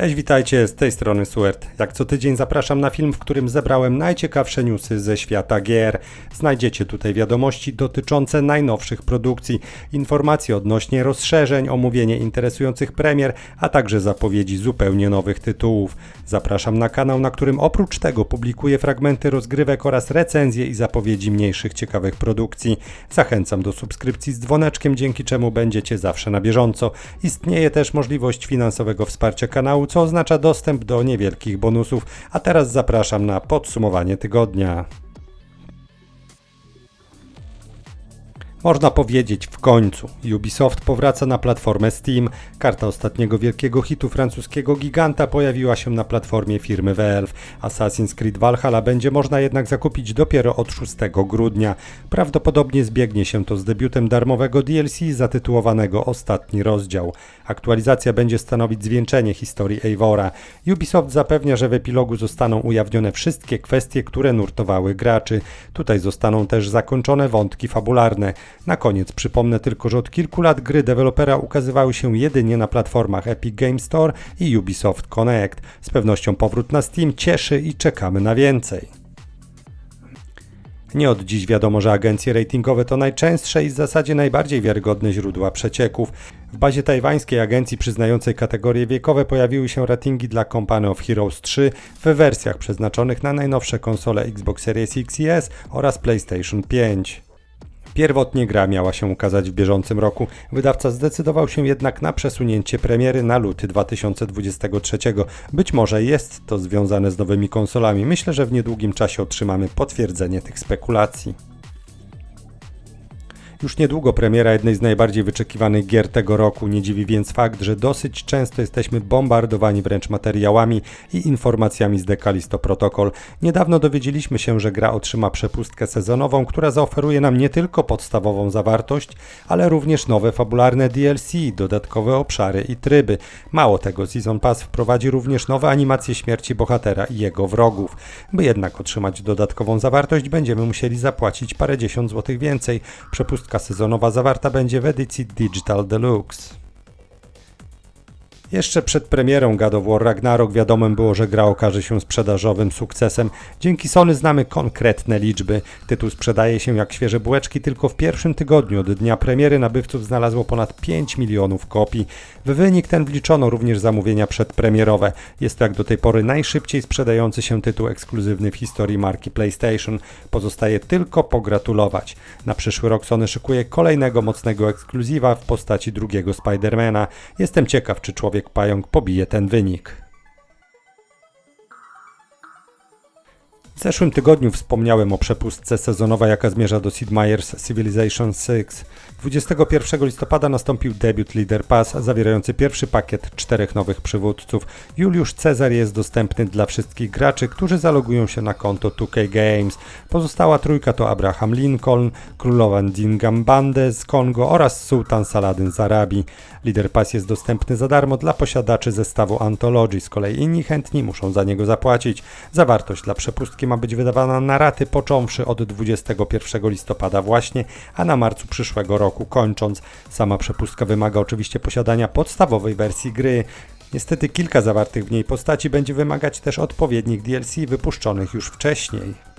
Cześć, witajcie, z tej strony Suert. Jak co tydzień zapraszam na film, w którym zebrałem najciekawsze newsy ze świata gier. Znajdziecie tutaj wiadomości dotyczące najnowszych produkcji, informacje odnośnie rozszerzeń, omówienie interesujących premier, a także zapowiedzi zupełnie nowych tytułów. Zapraszam na kanał, na którym oprócz tego publikuję fragmenty rozgrywek oraz recenzje i zapowiedzi mniejszych ciekawych produkcji. Zachęcam do subskrypcji z dzwoneczkiem, dzięki czemu będziecie zawsze na bieżąco. Istnieje też możliwość finansowego wsparcia kanału co oznacza dostęp do niewielkich bonusów. A teraz zapraszam na podsumowanie tygodnia. Można powiedzieć w końcu. Ubisoft powraca na platformę Steam. Karta ostatniego wielkiego hitu francuskiego giganta pojawiła się na platformie firmy Valve. Assassin's Creed Valhalla będzie można jednak zakupić dopiero od 6 grudnia. Prawdopodobnie zbiegnie się to z debiutem darmowego DLC zatytułowanego Ostatni rozdział. Aktualizacja będzie stanowić zwieńczenie historii Eivora. Ubisoft zapewnia, że w epilogu zostaną ujawnione wszystkie kwestie, które nurtowały graczy. Tutaj zostaną też zakończone wątki fabularne. Na koniec przypomnę tylko, że od kilku lat gry dewelopera ukazywały się jedynie na platformach Epic Game Store i Ubisoft Connect. Z pewnością powrót na Steam cieszy i czekamy na więcej. Nie od dziś wiadomo, że agencje ratingowe to najczęstsze i w zasadzie najbardziej wiarygodne źródła przecieków. W bazie tajwańskiej agencji przyznającej kategorie wiekowe pojawiły się ratingi dla Company of Heroes 3 w wersjach przeznaczonych na najnowsze konsole Xbox Series X i S oraz PlayStation 5. Pierwotnie gra miała się ukazać w bieżącym roku. Wydawca zdecydował się jednak na przesunięcie premiery na luty 2023. Być może jest to związane z nowymi konsolami. Myślę, że w niedługim czasie otrzymamy potwierdzenie tych spekulacji. Już niedługo premiera jednej z najbardziej wyczekiwanych gier tego roku. Nie dziwi więc fakt, że dosyć często jesteśmy bombardowani wręcz materiałami i informacjami z Decalisto Protocol. Niedawno dowiedzieliśmy się, że gra otrzyma przepustkę sezonową, która zaoferuje nam nie tylko podstawową zawartość, ale również nowe fabularne DLC, dodatkowe obszary i tryby. Mało tego, Season Pass wprowadzi również nowe animacje śmierci bohatera i jego wrogów. By jednak otrzymać dodatkową zawartość, będziemy musieli zapłacić parę dziesiąt złotych więcej. Przepustka szóstka sezonowa zawarta będzie w edycji Digital Deluxe. Jeszcze przed premierą God of War Ragnarok wiadomym było, że gra okaże się sprzedażowym sukcesem. Dzięki Sony znamy konkretne liczby. Tytuł sprzedaje się jak świeże bułeczki, tylko w pierwszym tygodniu od dnia premiery nabywców znalazło ponad 5 milionów kopii. W wynik ten wliczono również zamówienia przedpremierowe. Jest to jak do tej pory najszybciej sprzedający się tytuł ekskluzywny w historii marki PlayStation. Pozostaje tylko pogratulować. Na przyszły rok Sony szykuje kolejnego mocnego ekskluzywa w postaci drugiego Spidermana. Jestem ciekaw, czy człowiek człowiek pająk pobije ten wynik. Zeszłym tygodniu wspomniałem o przepustce sezonowej, jaka zmierza do Sid Meier's Civilization 6. 21 listopada nastąpił debiut Leader Pass, zawierający pierwszy pakiet czterech nowych przywódców. Juliusz Cezar jest dostępny dla wszystkich graczy, którzy zalogują się na konto 2K Games. Pozostała trójka to Abraham Lincoln, królowa Ndingambande z Kongo oraz sułtan Saladyn z Arabii. Leader Pass jest dostępny za darmo dla posiadaczy zestawu Anthology, z kolei inni chętni muszą za niego zapłacić. Zawartość dla przepustki ma być wydawana na raty począwszy od 21 listopada właśnie, a na marcu przyszłego roku kończąc. Sama przepustka wymaga oczywiście posiadania podstawowej wersji gry. Niestety kilka zawartych w niej postaci będzie wymagać też odpowiednich DLC wypuszczonych już wcześniej.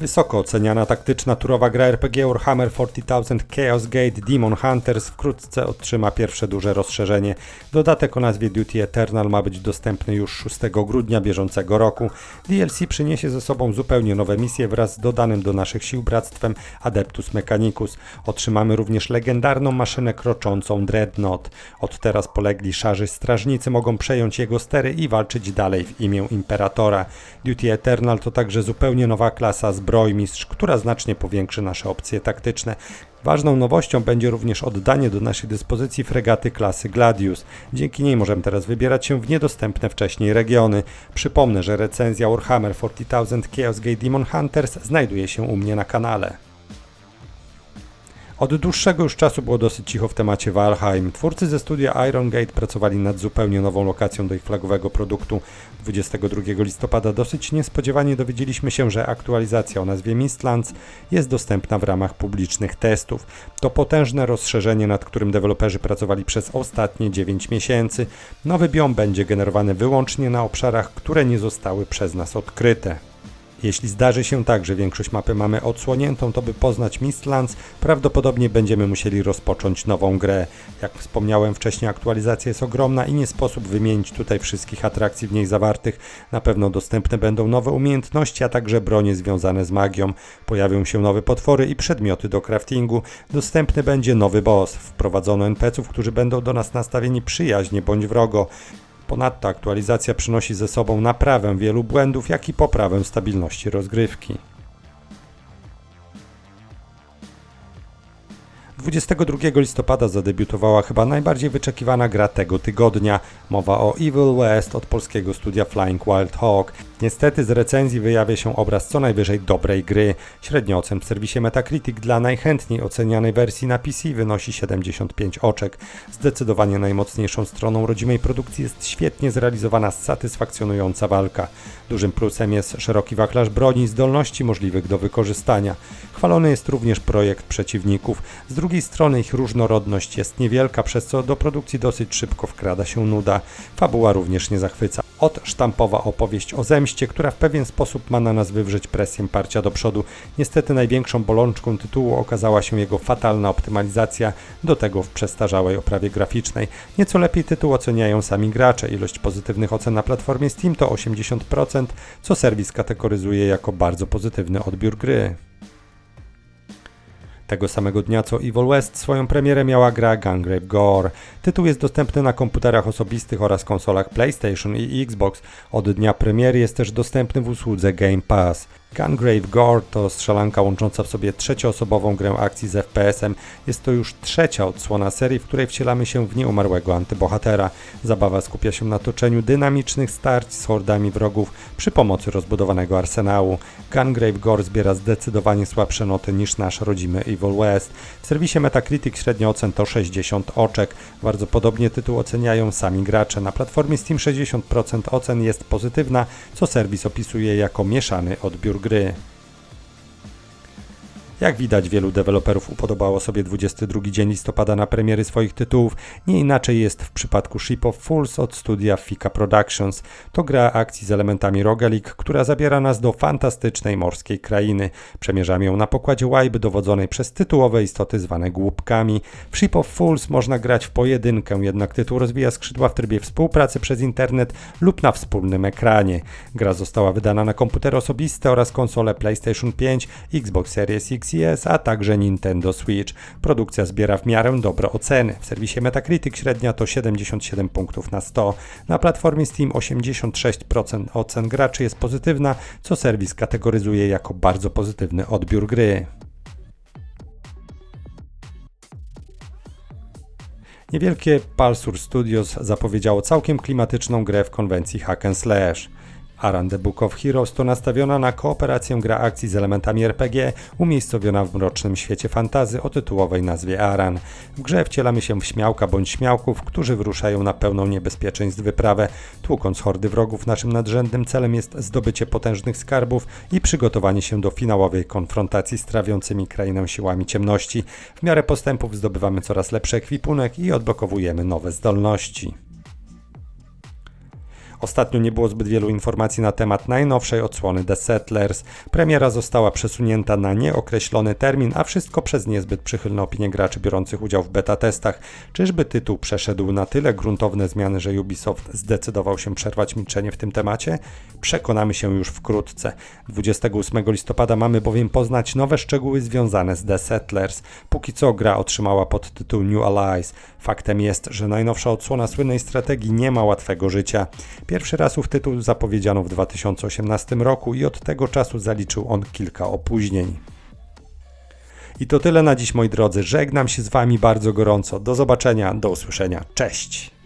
Wysoko oceniana taktyczna turowa gra RPG Warhammer 40,000 Chaos Gate Demon Hunters wkrótce otrzyma pierwsze duże rozszerzenie. Dodatek o nazwie Duty Eternal ma być dostępny już 6 grudnia bieżącego roku. DLC przyniesie ze sobą zupełnie nowe misje wraz z dodanym do naszych sił bractwem Adeptus Mechanicus. Otrzymamy również legendarną maszynę kroczącą Dreadnought. Od teraz polegli szarzy strażnicy mogą przejąć jego stery i walczyć dalej w imię Imperatora. Duty Eternal to także zupełnie nowa klasa z zbrojmistrz, która znacznie powiększy nasze opcje taktyczne. Ważną nowością będzie również oddanie do naszej dyspozycji fregaty klasy Gladius. Dzięki niej możemy teraz wybierać się w niedostępne wcześniej regiony. Przypomnę, że recenzja Warhammer 40,000 Chaos Gate Demon Hunters znajduje się u mnie na kanale. Od dłuższego już czasu było dosyć cicho w temacie Valheim. Twórcy ze studia Iron Gate pracowali nad zupełnie nową lokacją do ich flagowego produktu. 22 listopada dosyć niespodziewanie dowiedzieliśmy się, że aktualizacja o nazwie Mistlands jest dostępna w ramach publicznych testów. To potężne rozszerzenie, nad którym deweloperzy pracowali przez ostatnie 9 miesięcy. Nowy biom będzie generowany wyłącznie na obszarach, które nie zostały przez nas odkryte. Jeśli zdarzy się tak, że większość mapy mamy odsłoniętą, to by poznać Mistlands, prawdopodobnie będziemy musieli rozpocząć nową grę. Jak wspomniałem wcześniej, aktualizacja jest ogromna i nie sposób wymienić tutaj wszystkich atrakcji w niej zawartych. Na pewno dostępne będą nowe umiejętności, a także bronie związane z magią. Pojawią się nowe potwory i przedmioty do craftingu. Dostępny będzie nowy boss. Wprowadzono NPC-ów, którzy będą do nas nastawieni przyjaźnie bądź wrogo. Ponadto aktualizacja przynosi ze sobą naprawę wielu błędów, jak i poprawę stabilności rozgrywki. 22 listopada zadebiutowała chyba najbardziej wyczekiwana gra tego tygodnia. Mowa o Evil West od polskiego studia Flying Wild Hawk. Niestety z recenzji wyjawia się obraz co najwyżej dobrej gry. Średnio ocen w serwisie Metacritic dla najchętniej ocenianej wersji na PC wynosi 75 oczek. Zdecydowanie najmocniejszą stroną rodzimej produkcji jest świetnie zrealizowana, satysfakcjonująca walka. Dużym plusem jest szeroki wachlarz broni i zdolności możliwych do wykorzystania. Chwalony jest również projekt przeciwników. Z drugiej strony ich różnorodność jest niewielka, przez co do produkcji dosyć szybko wkrada się nuda. Fabuła również nie zachwyca. Od sztampowa opowieść o zemście, która w pewien sposób ma na nas wywrzeć presję parcia do przodu. Niestety największą bolączką tytułu okazała się jego fatalna optymalizacja, do tego w przestarzałej oprawie graficznej. Nieco lepiej tytuł oceniają sami gracze. Ilość pozytywnych ocen na platformie Steam to 80%, co serwis kategoryzuje jako bardzo pozytywny odbiór gry. Tego samego dnia co Evil West swoją premierę miała gra Gungrave Gore. Tytuł jest dostępny na komputerach osobistych oraz konsolach PlayStation i Xbox. Od dnia premiery jest też dostępny w usłudze Game Pass. Gungrave Gore to strzelanka łącząca w sobie trzecioosobową grę akcji z FPS-em. Jest to już trzecia odsłona serii, w której wcielamy się w nieumarłego antybohatera. Zabawa skupia się na toczeniu dynamicznych starć z hordami wrogów przy pomocy rozbudowanego arsenału. Gungrave Gore zbiera zdecydowanie słabsze noty niż nasz rodzimy Evil West. W serwisie Metacritic średnia ocen to 60 oczek. Bardzo podobnie tytuł oceniają sami gracze. Na platformie Steam 60% ocen jest pozytywna, co serwis opisuje jako mieszany odbiór gry. Jak widać, wielu deweloperów upodobało sobie 22 dzień listopada na premiery swoich tytułów. Nie inaczej jest w przypadku Ship of Fools od studia Fika Productions. To gra akcji z elementami roguelike, która zabiera nas do fantastycznej morskiej krainy. Przemierzamy ją na pokładzie łajby dowodzonej przez tytułowe istoty zwane głupkami. W Ship of Fools można grać w pojedynkę, jednak tytuł rozwija skrzydła w trybie współpracy przez internet lub na wspólnym ekranie. Gra została wydana na komputery osobiste oraz konsole PlayStation 5, Xbox Series X A także Nintendo Switch. Produkcja zbiera w miarę dobre oceny. W serwisie Metacritic średnia to 77 punktów na 100. Na platformie Steam 86% ocen graczy jest pozytywna, co serwis kategoryzuje jako bardzo pozytywny odbiór gry. Niewielkie Pulsur Studios zapowiedziało całkiem klimatyczną grę w konwencji hack and slash. Aran The Book of Heroes to nastawiona na kooperację gra akcji z elementami RPG, umiejscowiona w mrocznym świecie fantazy o tytułowej nazwie Aran. W grze wcielamy się w śmiałka bądź śmiałków, którzy wyruszają na pełną niebezpieczeństw wyprawę. Tłukąc hordy wrogów, naszym nadrzędnym celem jest zdobycie potężnych skarbów i przygotowanie się do finałowej konfrontacji z trawiącymi krainę siłami ciemności. W miarę postępów zdobywamy coraz lepszy ekwipunek i odblokowujemy nowe zdolności. Ostatnio nie było zbyt wielu informacji na temat najnowszej odsłony The Settlers. Premiera została przesunięta na nieokreślony termin, a wszystko przez niezbyt przychylne opinie graczy biorących udział w beta testach. Czyżby tytuł przeszedł na tyle gruntowne zmiany, że Ubisoft zdecydował się przerwać milczenie w tym temacie? Przekonamy się już wkrótce. 28 listopada mamy bowiem poznać nowe szczegóły związane z The Settlers. Póki co gra otrzymała podtytuł New Allies. Faktem jest, że najnowsza odsłona słynnej strategii nie ma łatwego życia. Pierwszy raz ów tytuł zapowiedziano w 2018 roku i od tego czasu zaliczył on kilka opóźnień. I to tyle na dziś moi drodzy. Żegnam się z Wami bardzo gorąco. Do zobaczenia, do usłyszenia. Cześć!